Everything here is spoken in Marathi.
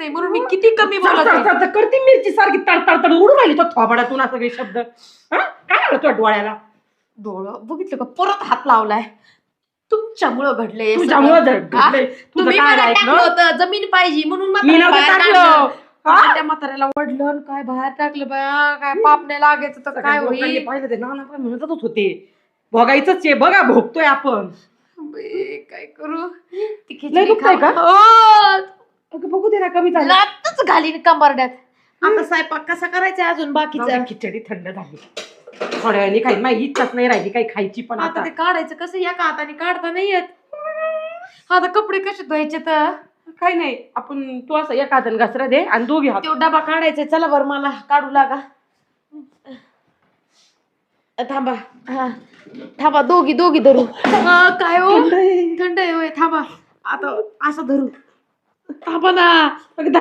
नाही म्हणून मी किती कमी बोलत आहे. चढ, करती मिरची सारखी तड तड तड उडून राहिली तो थोबाडातून सगळे शब्द हा? काय आलं तुझ्या डोळ्याला डोळं बघितलं का परत हात लावलाय तुमच्यामुळं घडलंय हे तुझ्यामुळं सगळं. जड- हा? घडलंय. तुझं तुम्ही काय मला ऐकलं? टाकलं होतं जमीन पाहिजे म्हणून मी म्हाताऱ्याला नव्हतं बाहेर टाकलं काढलं. हा? आणि त्या म्हाताऱ्याला वडलं आणि काय बाहेर टाकलं बाया काय पाप नाही लागायचं तर काय सगळ्या लोकांनी होईल पाहिलं ते नाना पण म्हणतच होते भोगायचंच आहे बघा भोगतोय आपण काय करू ती लय खिचडी दुखतंय खा- का? हो, कमी झालं. लातच घालीन कंबरड्यात. आता स्वयंपाक कसा करायचा अजून जाऊ बाकीचा? दे, खिचडी थंड झाली. थोड्या वेळाने खाईल माझी इच्छाच नाही राहिली काही खायची पण आता आता. ते काढायचं कसं या का हाताने काढता नाही येत. आता कपडे कसे धुवायचे तर? काही नाही. आपण तू असं एका हाताने घसरा दे आणि दोघी हात. तो डबा काढायचा चला बरं मला काढू लागा. अ, थांबा. हा. थांबा दोघी दोघी धरू. काय हो? थंड आहे. थंड आहे होय. थांबा. आता असं धरू. Aba, 那个打